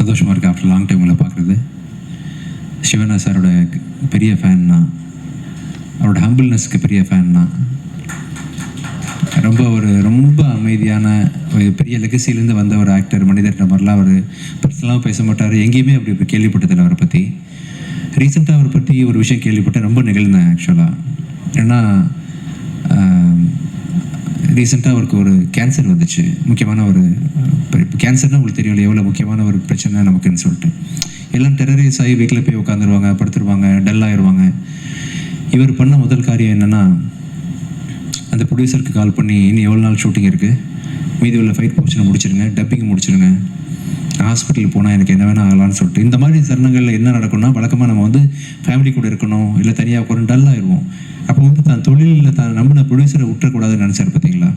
சந்தோஷமாக இருக்குது after long time உங்களை பார்க்குறது. சிவனா சாரோட பெரிய ஃபேன் தான் அவரோட ஹம்பிள்னஸ்க்கு பெரிய ஃபேன் தான் ரொம்ப ஒரு ரொம்ப அமைதியான ஒரு பெரிய லெக்சிலேருந்து வந்த ஒரு ஆக்டர் மனிதர்கிட்ட மாதிரிலாம் அவர். பர்சனலாக பேச மாட்டார். எங்கேயுமே அப்படி இப்படி கேள்விப்பட்டதில்லை அவரை பற்றி ரீசெண்டாக அவரை பற்றி ஒரு விஷயம் கேள்விப்பட்டேன். ரொம்ப நிகழ்ந்தேன் ஆக்சுவலாக ஏன்னா ரீசெண்டாக அவருக்கு ஒரு கேன்சர் வந்துச்சு. முக்கியமான ஒரு கேன்சர்னால் உங்களுக்கு தெரியும் எவ்வளோ முக்கியமான ஒரு பிரச்சனை நமக்குன்னு சொல்லிட்டு. எல்லாம் டெரரைஸ் ஆகி வீட்டில் போய் உட்காந்துருவாங்க படுத்துருவாங்க டல் ஆயிடுவாங்க இவர் பண்ண முதல் காரியம் என்னென்னா அந்த ப்ரொடியூசருக்கு கால் பண்ணி இன்னும் எவ்வளோ நாள் ஷூட்டிங் இருக்குது மீதி உள்ள ஃபைட் போர்ஷனை முடிச்சிருங்க டப்பிங் முடிச்சிருங்க. ஹாஸ்பிட்டல் போனால் எனக்கு என்ன வேணால் ஆகலான்னு சொல்லிட்டு. இந்த மாதிரி தருணங்களில் என்ன நடக்கும்னா வழக்கமாக நம்ம வந்து ஃபேமிலி கூட இருக்கணும் இல்லை தனியாக உட்காந்து டல் ஆயிடுவோம் அப்போ வந்து தான் தொழிலில் தான் நம்பின ப்ரொடியூசரை விட்டுறக்கூடாதுன்னு நினச்சார் பார்த்தீங்களா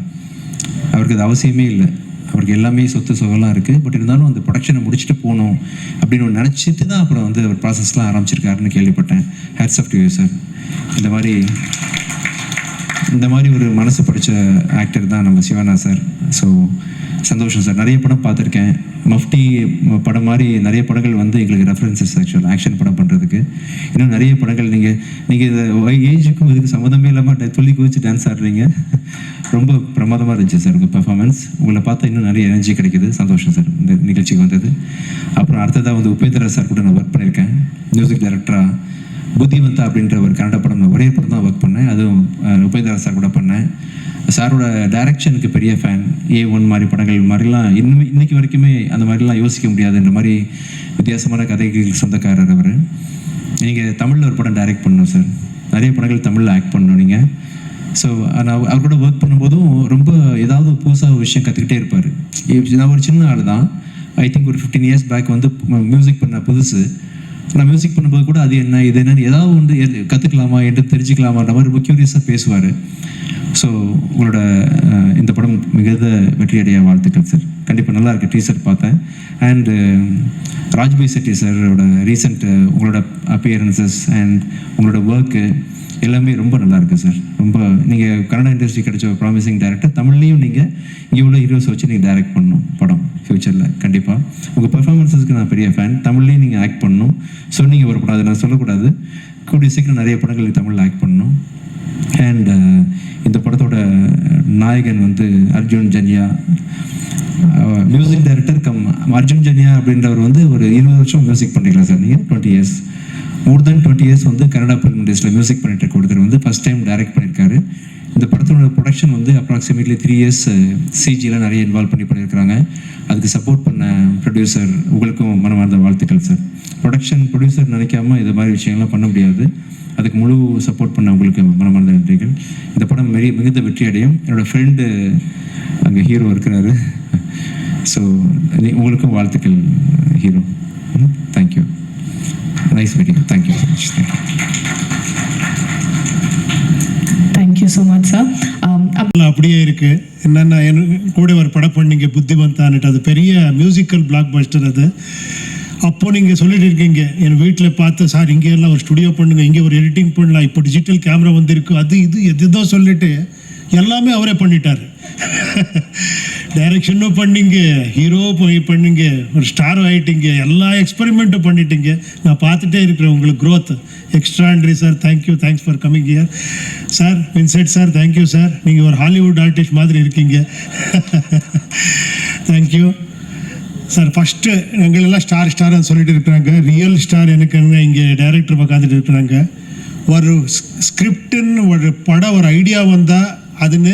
அவருக்கு அது அவசியமே இல்லை. அவருக்கு எல்லாமே சொத்து சுகம்லாம் இருக்குது பட் இருந்தாலும் அந்த ப்ரொடக்ஷனை முடிச்சுட்டு போகணும் அப்படின்னு ஒன்று நினச்சிட்டு தான் அப்புறம் வந்து அவர் ப்ராசஸ்லாம் ஆரம்பிச்சிருக்காருன்னு கேள்விப்பட்டேன். ஹேட்ஸ் ஆஃப் டு சார் இந்த மாதிரி இந்த மாதிரி ஒரு மனசு படித்த ஆக்டர் தான் நம்ம சிவனா சார் ஸோ சந்தோஷம் சார். நிறைய படம் பார்த்துருக்கேன். மஃப்டி படம் மாதிரி நிறைய படங்கள் வந்து எங்களுக்கு ரெஃபரன்சஸ் ஆக்சுவல் ஆக்ஷன் படம் பண்ணுறதுக்கு இன்னும் நிறைய படங்கள் நீங்கள் நீங்கள் இந்த ஏஜுக்கும் இதுக்கு சம்மந்தமே இல்லாமல் துள்ளி குதிச்சு டான்ஸ் ஆடுறீங்க. ரொம்ப பிரமாதமாக இருந்துச்சு சார் உங்கள் பெர்ஃபார்மன்ஸ் உங்களை பார்த்தா இன்னும் நிறைய எனர்ஜி கிடைக்குது. சந்தோஷம் சார். இந்த நிகழ்ச்சிக்கு வந்தது. அப்புறம் அடுத்ததாக வந்து உபேந்திரா சார் கூட நான் ஒர்க் பண்ணியிருக்கேன். மியூசிக் டைரக்டராக புத்திவந்தா அப்படின்ற ஒரு கன்னட படம் நான் ஒரே படம் தான் ஒர்க் பண்ணேன். அதுவும் அஹ், சார் கூட பண்ணேன். சாரோட டைரக்ஷனுக்கு பெரிய ஃபேன் ஏ ஒன் மாதிரி படங்கள் மாதிரிலாம் இன்னும் இன்னைக்கு வரைக்குமே அந்த மாதிரிலாம் யோசிக்க முடியாது இந்த மாதிரி வித்தியாசமான கதைகள் சொந்தக்காரர் அவர். நீங்கள் தமிழில் ஒரு படம் டைரக்ட் பண்ணணும் சார் நிறைய படங்கள் தமிழில் ஆக்ட் பண்ணணும் நீங்கள் ஸோ நான் அவர் கூட ஒர்க் பண்ணும்போதும் ரொம்ப ஏதாவது புதுசாக ஒரு விஷயம் கற்றுக்கிட்டே இருப்பார். நான் ஒரு சின்ன ஆள் தான். ஐ திங்க் ஒரு ஃபிஃப்டீன் இயர்ஸ் பேக் வந்து மியூசிக் பண்ண புதுசு. நான் மியூசிக் பண்ணும்போது கூட அது என்ன இது என்னன்னு ஏதாவது ஒன்று எது- கற்றுக்கலாமா என்று தெரிஞ்சுக்கலாமான்ற மாதிரி ரொம்ப க்யூரியஸாக பேசுவார். ஸோ உங்களோட இந்த படம் மிகுந்த வெற்றியடைய வாழ்த்துக்கள் சார் கண்டிப்பாக நல்லா இருக்குது டீசர் பார்த்தேன். அண்டு ராஜ்பாய் செட்டி சாரோட ரீசெண்ட் உங்களோட அப்பியரன்சஸ் அண்ட் உங்களோட ஒர்க்கு எல்லாமே ரொம்ப நல்லா இருக்கு சார். ரொம்ப நீங்கள் கன்னடா இண்டஸ்ட்ரி கிடைச்ச ஒரு ப்ராமிசிங் டேரக்டர் தமிழ்லையும் நீங்கள் இங்கே உள்ள ஹீரோஸ் வச்சு நீங்கள் டைரக்ட் பண்ணணும் படம் ஃப்யூச்சரில் கண்டிப்பாக உங்கள் பெர்ஃபார்மன்ஸஸ்க்கு நான் பெரிய ஃபேன் தமிழ்லையும் நீங்கள் ஆக்ட் பண்ணணும் சொன்னீங்க ஒரு படம் அதை நான் சொல்லக்கூடாது. கூடிய சீக்கிரம் நிறைய படங்கள் தமிழில் ஆக்ட் பண்ணணும் அண்ட் இந்த படத்தோட நாயகன் வந்து Arjun Janya. Music director cum Arjun Janya அப்படின்றவர் வந்து ஒரு இருபது வருஷம் மியூசிக் பண்ணுறீங்களா சார் நீங்கள் twenty years more then twenty years வந்து கனடா ஃபிலிம் இண்டஸ்ட்ரியில் மியூசிக் பண்ணிட்டு இருக்க ஒருத்தர் வந்து ஃபஸ்ட் டைம் டைரக்ட் பண்ணியிருக்காரு. இந்த படத்தோட ப்ரொடக்ஷன் வந்து அப்ராக்சிமேட்லி த்ரீ இயர்ஸ் சிஜிலாம் நிறைய இன்வால்வ் பண்ணி பண்ணியிருக்காங்க அதுக்கு சப்போர்ட் பண்ண ப்ரொடியூசர் உங்களுக்கும் மனமார்ந்த வாழ்த்துக்கள் சார் ப்ரொடக்ஷன் ப்ரொடியூசர் நினைக்காம இது மாதிரி விஷயங்கள்லாம் பண்ண முடியாது. அதுக்கு முழு சப்போர்ட் பண்ண உங்களுக்கு மனமார்ந்த நன்றிகள். இந்த படம் மிக மிகுந்த வெற்றி அடையும் என்னோட ஃப்ரெண்டு அங்கே ஹீரோ இருக்கிறாரு. ஸோ உங்களுக்கும் வாழ்த்துக்கள் hero. Thank you nice meeting thank you so much thank you so much sir அப்படியே இருக்கு. என்னன்னா எனக்கு கூட ஒரு படம் பண்ணீங்க புத்திவந்தான்ட்டு அது பெரிய மியூசிக்கல் பிளாக் பஸ்டர் அது. அப்போ நீங்கள் சொல்லிட்டு இருக்கீங்க என் வீட்டில் பார்த்து சார் இங்கே எல்லாம் ஒரு ஸ்டுடியோ பண்ணுங்க இங்கே ஒரு எடிட்டிங் பண்ணலாம் இப்போ டிஜிட்டல் கேமரா வந்திருக்கு. அது இது எதுதோ சொல்லிட்டு எல்லாமே அவரே பண்ணிட்டாரு. டைரக்ஷனும் பண்ணிங்க ஹீரோ போய் பண்ணிங்க ஒரு ஸ்டார் ஆகிட்டீங்க எல்லா எக்ஸ்பெரிமெண்ட்டும் பண்ணிட்டீங்க. நான் பார்த்துட்டே இருக்கிறேன் உங்களுக்கு growth extraordinary sir thank you thanks for coming here sir Vincent sir thank you sir நீங்கள் ஒரு ஹாலிவுட் ஆர்டிஸ்ட் மாதிரி இருக்கீங்க. தேங்க்யூ சார் ஃபஸ்ட்டு எங்களெல்லாம் ஸ்டார் ஸ்டார்னு சொல்லிட்டு இருக்கிறாங்க. ரியல் ஸ்டார் எனக்கு இங்கே டைரக்டர் உட்காந்துட்டு இருக்கிறாங்க. ஒரு ஸ்கிரிப்டுன்னு ஒரு படம் ஒரு ஐடியா வந்தால் அதுன்னு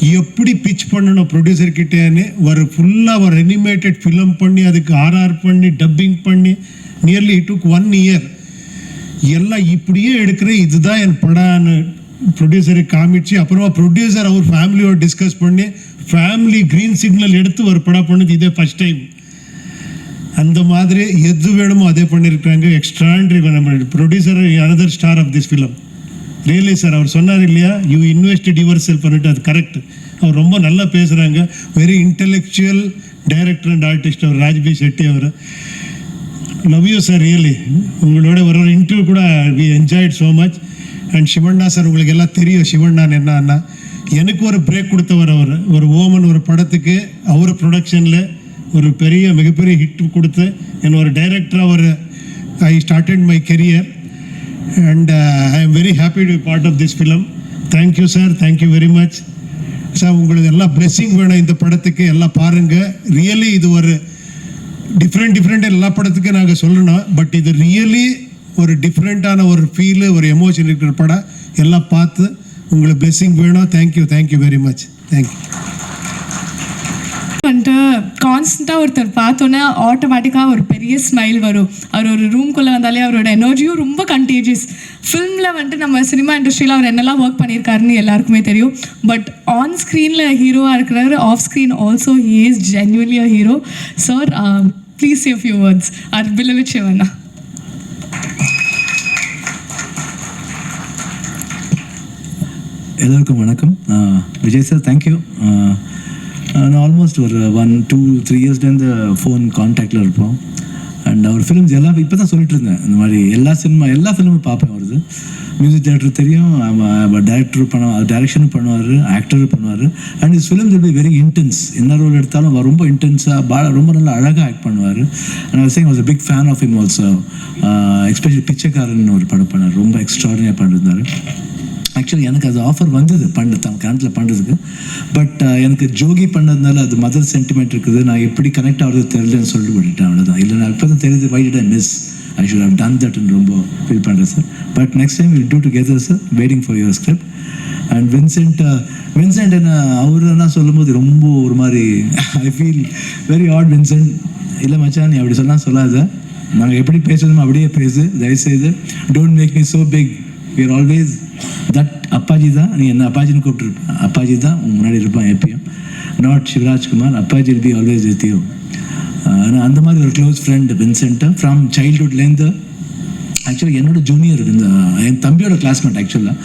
எப்படி பிச் பண்ணணும் ப்ரொடியூசர் கிட்டேன்னு ஒரு ஃபுல்லாக ஒரு அனிமேட்டட் ஃபிலம் பண்ணி அதுக்கு ஆர்ஆர் பண்ணி டப்பிங் பண்ணி நியர்லி டுக் ஒன் இயர் எல்லாம் இப்படியே எடுக்கிறேன் இதுதான் என் படான்னு ப்ரொடியூசருக்கு காமிச்சு அப்புறமா ப்ரொடியூசர் அவர் ஃபேமிலியோட டிஸ்கஸ் பண்ணி ஃபேமிலி க்ரீன் சிக்னல் எடுத்து ஒரு படம் பண்ணது இதே ஃபஸ்ட் டைம் அந்த மாதிரி எது வேணுமோ அதே பண்ணியிருக்காங்க. எக்ஸ்ட்ராண்ட்ரி நம்ம producer another star of this film really sir அவர் சொன்னார் இல்லையா? யூ இன்வெஸ்டட் யுவர் செல் பண்ணிட்டு அது கரெக்ட் அவர் ரொம்ப நல்லா பேசுகிறாங்க very intellectual director and artist அவர் ராஜ்பி செட்டி அவர். லவ் யூ சார் ரியலி உங்களோட ஒரு ஒரு இன்டர்வியூ கூட we enjoyed so much and Shivanna sir உங்களுக்கு எல்லாம் தெரியும் சிவண்ணான் என்னன்னா எனக்கு ஒரு பிரேக் கொடுத்தவர் அவர். ஒரு ஓமன் ஒரு படத்துக்கு அவர் ப்ரொடக்ஷனில் ஒரு பெரிய மிகப்பெரிய ஹிட் கொடுத்து என் ஒரு டைரக்டராக ஒரு I started my career and I uh, to very happy to part of this you, sir. Sir you very much sir உங்களுக்கு எல்லாம் பிளெஸ்ஸிங் வேணும் இந்த படத்துக்கு. எல்லாம் பாருங்கள் ரியலி இது ஒரு டிஃப்ரெண்ட் டிஃப்ரெண்ட் எல்லா படத்துக்கும் நாங்கள் சொல்லணும். பட் இது ரியலி ஒரு டிஃப்ரெண்ட்டான ஒரு ஃபீலு ஒரு எமோஷன் இருக்கிற படம். எல்லாம் பார்த்து உங்களுக்கு பிளெஸ்ஸிங் வேணும். Thank you thank you very much thank you வந்துட்டு கான்ஸ்டண்ட்டாக ஒருத்தர் பார்த்தோன்னே ஆட்டோமேட்டிக்காக ஒரு பெரிய ஸ்மைல் வரும். அவர் ஒரு ரூம்குள்ளே வந்தாலே அவரோட எனர்ஜியும் ரொம்ப கண்டேஜியஸ் ஃபிலிமில் வந்துட்டு நம்ம சினிமா இண்டஸ்ட்ரியில் அவர் என்னெல்லாம் ஒர்க் பண்ணியிருக்காருன்னு எல்லாருக்குமே தெரியும். பட் ஆன் ஸ்க்ரீனில் ஹீரோவாக இருக்கிறவர் off screen also he is genuinely a hero sir please you few words are beloved Shivanna எல்லோருக்கும் வணக்கம். Vijay sir thank you almost ஒரு ஒன் டூ த்ரீ இயர்ஸ்லேருந்து ஃபோன் காண்டாக்டில் இருப்போம். அண்ட் அவர் ஃபிலிம்ஸ் எல்லாம் இப்போ தான் சொல்லிட்டு இருந்தேன். இந்த மாதிரி எல்லா சினிமா எல்லா ஃபிலிமும் பார்ப்பேன் வருது மியூசிக் டேரக்டர் தெரியும் டைரக்டர் பண்ண டைரக்ஷனும் பண்ணுவார் ஆக்டரும் பண்ணுவார். And is films will be very intense என்ன ரோல் எடுத்தாலும் அவர் ரொம்ப இன்டென்ஸாக பா ரொம்ப நல்லா அழகாக ஆக்ட் பண்ணுவார். And சேங் was a big fan of him also especially Pichaikkaran ஒரு படம் பண்ணார். ரொம்ப எக்ஸ்ட்ராடினியாக பண்ணிருந்தார். ஆக்சுவலி எனக்கு அது ஆஃபர் வந்தது பண்ண தன் கணத்தில் பண்ணுறதுக்கு பட் uh, எனக்கு ஜோகி பண்ணதுனால அது மதர் சென்டிமெண்ட் இருக்குது. நான் எப்படி கனெக்ட் ஆகிறது தெரியலன்னு சொல்லிட்டு விட்டுட்டேன் அவ்வளோதான் இல்லை நான் இப்போ தான் தெரியுது why did I miss I should have done that ரொம்ப ஃபீல் பண்ணுறேன் sir but next time will do together sir waiting for your script and Vincent Vincent என்ன அவர் என்ன சொல்லும்போது ரொம்ப ஒரு மாதிரி I feel very odd Vincent இல்லை மச்சான் நீ அப்படி சொன்னால் சொல்லாத. நாங்கள் எப்படி பேசணுமோ அப்படியே பேசு தயவுசெய்து. Don't make me so big we are always that Appaji தான் நீ என்ன அப்பாஜின்னு கூப்பிட்டுருப்ப. அப்பாஜி தான் உன் முன்னாடி இருப்பான் எப்பயும். Not Shivarajkumar Appaji be always with you ஆனால் அந்த மாதிரி ஒரு க்ளோஸ் ஃப்ரெண்ட் வின்சென்ட்டை ஃப்ரம் சைல்ட்ஹுட்லேருந்து ஆக்சுவலாக என்னோட ஜூனியர் இந்த என் தம்பியோட கிளாஸ்மேட் ஆக்சுவலாக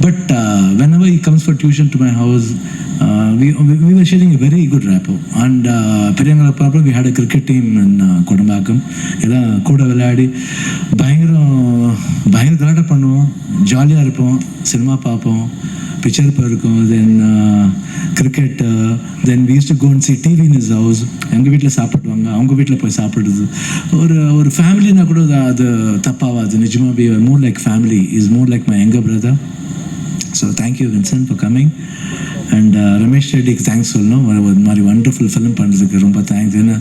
but whenever he comes for tuition to my house we were sharing very good rapport and பெரியவங்களை பார்ப்போம் we had a cricket team in Kudambakkam எல்லாம் கூட விளையாடி பயங்கரம் பயங்கர கலாட்டம் பண்ணுவோம். ஜாலியாக இருப்போம் சினிமா பார்ப்போம் பிக்சர் போயிருக்கோம் then cricket then we used to go and see TV in his house எங்கள் வீட்டில் சாப்பிடுவாங்க அவங்க வீட்டில் போய் சாப்பிடுறது. ஒரு ஒரு ஃபேமிலினா கூட அது- அது தப்பாகாது நிஜமாக be more like family is more like my younger brother so thank you Vincent for coming and Ramesh ரெட்டிக்கு thanks சொல்லணும் ஒரு மாதிரி வண்டர்ஃபுல் ஃபிலிம் பண்ணுறதுக்கு ரொம்ப தேங்க்ஸ் ஏன்னா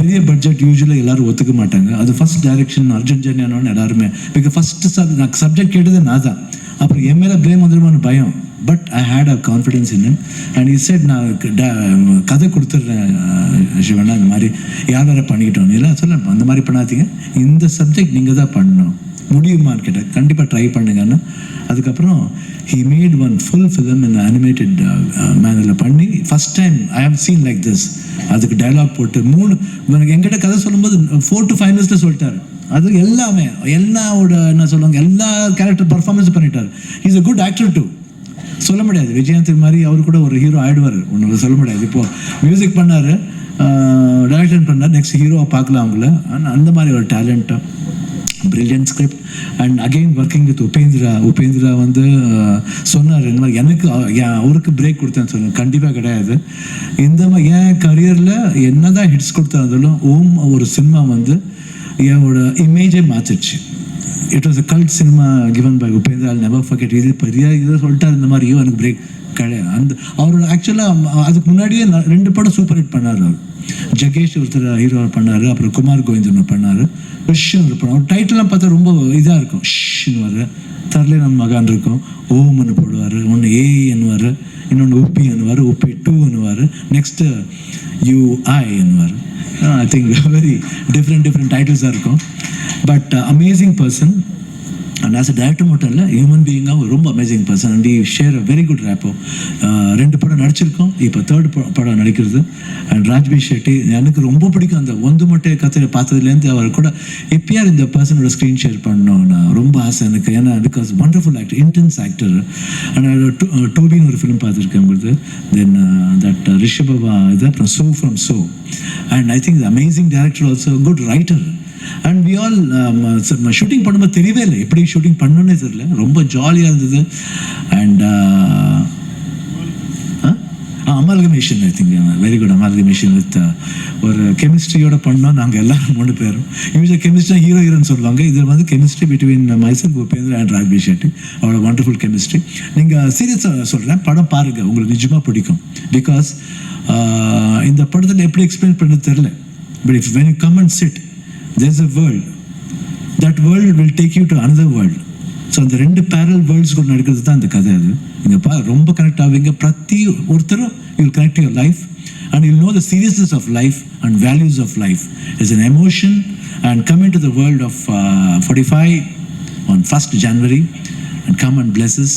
பெரிய பட்ஜெட் யூஸ்வலாக எல்லோரும் ஒத்துக்க மாட்டாங்க. அது ஃபஸ்ட் டைரக்ஷன் அர்ஜுன் ஜன்யானோன்னு எல்லாருமே. பிகாஸ் ஃபஸ்ட்டு சப் நான் சப்ஜெக்ட் கேட்டது நான் தான். அப்புறம் என் மேலே ப்ளேம் வந்துடுமான்னு பயம். But I had a confidence in and is set நான் கதை கொடுத்துட்றேன் சிவனா. இந்த மாதிரி யார் வேறு பண்ணிக்கிட்டோம்? இல்லை சொல்ல அந்த மாதிரி பண்ணாதீங்க. இந்த சப்ஜெக்ட் நீங்கள் தான் பண்ணணும். முடியுமான்னு கேட்டேன் கண்டிப்பாக ட்ரை பண்ணுங்கன்னா. அதுக்கப்புறம் he made one full film in animated மேனரில் பண்ணி first time I have seen like this அதுக்கு டயலாக் போட்டு மூணு எனக்கு எங்கிட்ட கதை சொல்லும்போது ஃபோர் டு ஃபைவ் மினிட்ஸில் சொல்லிட்டாரு. அது எல்லாமே எல்லாவோட என்ன சொல்லுவாங்க எல்லா கேரக்டர் பர்ஃபார்மன்ஸ் பண்ணிட்டார். Is a good actor too சொல்ல முடியாது. விஜயகாந்த் மாதிரி அவர் கூட ஒரு ஹீரோ ஆயிடுவார். ஒன்று சொல்ல முடியாது. இப்போது மியூசிக் பண்ணார் டைரக்ஷன் பண்ணார் நெக்ஸ்ட் ஹீரோவை பார்க்கலாம் அவங்கள. அந்த மாதிரி ஒரு டேலண்ட்டை brilliant script and again working with Upendra Upendra வந்து சொன்னார் இந்த மாதிரி எனக்கு அவருக்கு பிரேக் கொடுத்தேன்னு சொன்னேன் கண்டிப்பாக கிடையாது. இந்த மாதிரி என் கரியரில் என்னதான் ஹிட்ஸ் கொடுத்தாலும் ஓம் ஒரு சினிமா வந்து என்னோட இமேஜே மாற்றிடுச்சு it was a cult cinema given by Upendra never forget இது பெரிய இதை சொல்லிட்டார் இந்த மாதிரியோ எனக்கு பிரேக் கிடையாது அந்த அவரோட ஆக்சுவலாக அதுக்கு முன்னாடியே ரெண்டு படம் சூப்பர் ஹிட் பண்ணார் அவர். ஜகேஷ் ஒருத்தர் ஹீரோ பண்ணார். அப்புறம் குமார் கோவிந்தன் பண்ணார். விஷயம் ஒரு படம். அவர் டைட்டிலாம் பார்த்தா ரொம்ப இதாக இருக்கும். ஷின்னு வர தரலே நம்ம மகான் இருக்கும். ஓம்னு போடுவார். ஒன்று ஏ என்னுவார் இன்னொன்று உப்பி என்னுவார் உப்பி டூ என்னுவார் next U I என்னுவார் I think very different different டைட்டில்ஸாக இருக்கும் but amazing person and as a director மட்டும் இல்லை ஹியூமன் பீயிங்காக ரொம்ப amazing person and he share a very good rapport ரெண்டு படம் நடிச்சிருக்கோம். இப்போ தேர்ட் படம் நடிக்கிறது. அண்ட் ராஜ்பி ஷெட்டி எனக்கு ரொம்ப பிடிக்கும். அந்த ஒன்று மட்டும் கத்தை பார்த்ததுலேருந்து அவர் கூட எப்பயார் இந்த பர்சனோட ஸ்க்ரீன் ஷேர் பண்ணணும் நான் ரொம்ப ஆசை எனக்கு. ஏன்னா because wonderful actor intense actor and டோபின்னு ஒரு ஃபிலிம் பார்த்துருக்கேன் உங்களுக்கு தென் தட் ரிஷபவா இது அப்புறம் so from so and I think amazing director also good writer and we all shooting பண்ணும்போது தெரியவே இல்லை. எப்படி ஷூட்டிங் பண்ணணுன்னே தெரியல. ரொம்ப ஜாலியாக இருந்தது. அண்ட் அம்மா amalgamation I think very good amalgamation with ஒரு கெமிஸ்ட்ரியோட பண்ணோம். நாங்கள் எல்லாரும் மூணு பேரும். யூஸ்வலாக கெமிஸ்ட்ரி ஹீரோ ஹீரோன்னு சொல்லுவாங்க. இதில் வந்து chemistry between Mysore Upendra and Raj B Shetty அவ்வளோ வண்டர்ஃபுல் கெமிஸ்ட்ரி நீங்கள் சீரியஸாக சொல்கிறேன் படம் பாருங்கள் உங்களுக்கு நிஜமாக பிடிக்கும். பிகாஸ் uh, இந்த படத்தில் எப்படி எக்ஸ்பிளைன் பண்ணது தெரில but if when come and sit there's a world that world will take you to another world so அந்த ரெண்டு பேரல் வேர்ல்ட்ஸ்குள்ள நடக்கிறது தான் அந்த கதை அது. நீங்கள் பா ரொம்ப கனெக்ட் ஆவீங்க பிரதி ஒருத்தரும் you connect your life and you know the seriousness of life and values of life is an emotion and come in to the world of forty five on first January and come and blesses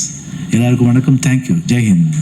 எல்லாருக்கும் வணக்கம். Thank you Jai Hind